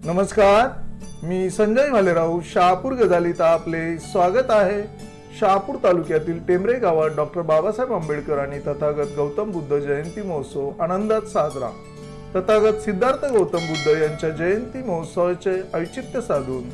नमस्कार मी संजय भालेराव शहापूर गजालीत आपले स्वागत आहे. शहापूर तालुक्यातील टेंबरे गावात डॉक्टर बाबासाहेब आंबेडकर आणि तथागत गौतम बुद्ध जयंती महोत्सव आनंदात साजरा. तथागत सिद्धार्थ गौतम बुद्ध यांच्या जयंती महोत्सवाचे औचित्य साधून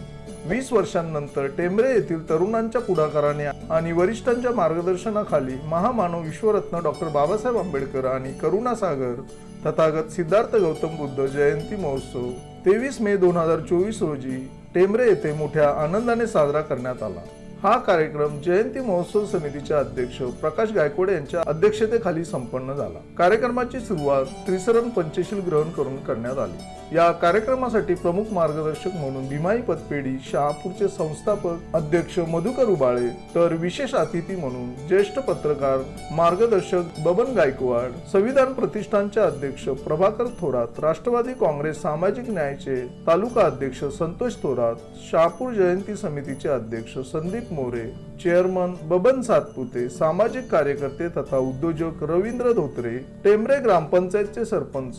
वीस वर्षांनंतर टेंबरे येथील तरुणांच्या पुढाकाराने आणि वरिष्ठांच्या मार्गदर्शनाखाली महामानव विश्वरत्न डॉक्टर बाबासाहेब आंबेडकर आणि करुणासागर तथागत सिद्धार्थ गौतम बुद्ध जयंती महोत्सव तेवीस मे दोन हजार चोवीस रोजी टेमरे येथे मोठ्या आनंदाने साजरा करण्यात आला. हा कार्यक्रम जयंती महोत्सव समितीचे अध्यक्ष प्रकाश गायकवाड यांच्या अध्यक्षतेखाली संपन्न झाला. कार्यक्रमाची सुरुवात त्रिसरण पंचशील ग्रहण करून करण्यात आली. या कार्यक्रमासाठी प्रमुख मार्गदर्शक म्हणून भीमाई पतपेढी शहापूरचे संस्थापक अध्यक्ष मधुकर उबाळे तर विशेष अतिथी म्हणून ज्येष्ठ पत्रकार मार्गदर्शक बबन गायकवाड संविधान प्रतिष्ठानचे अध्यक्ष प्रभाकर थोरात राष्ट्रवादी काँग्रेस सामाजिक न्यायाचे तालुका अध्यक्ष संतोष थोरात शहापूर जयंती समितीचे अध्यक्ष संदीप मोरे चेअरमन बबन सातपुते सामाजिक कार्यकर्ते तथा उद्योजक रवींद्र धोत्रे टेंबरे ग्रामपंचायतचे सरपंच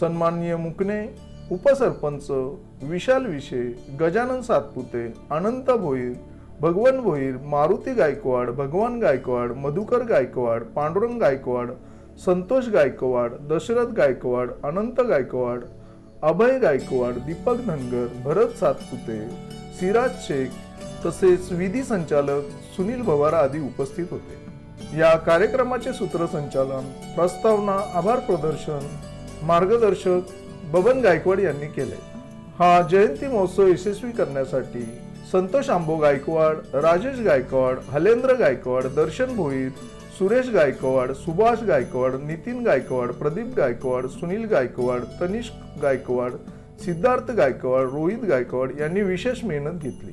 सन्माननीय मुकणे उपसरपंच विशाल विशे गजानन सातपुते अनंत भोईर भगवन भोईर मारुती गायकवाड भगवान गायकवाड मधुकर गायकवाड पांडुरंग गायकवाड संतोष गायकवाड दशरथ गायकवाड अनंत गायकवाड अभय गायकवाड दीपक धनगर भरत सातपुते सिराज शेख तसेच विधी संचालक सुनील भवारा आदी उपस्थित होते. या कार्यक्रमाचे सूत्रसंचालन प्रस्तावना आभार प्रदर्शन मार्गदर्शक बबन गायकवाड यांनी केले. हा जयंती महोत्सव यशस्वी करण्यासाठी संतोष आंबो गायकवाड राजेश गायकवाड हलेंद्र गायकवाड दर्शन भोईर सुरेश गायकवाड सुभाष गायकवाड नितीन गायकवाड प्रदीप गायकवाड सुनील गायकवाड तनिष्क गायकवाड सिद्धार्थ गायकवाड रोहित गायकवाड यांनी विशेष मेहनत घेतली.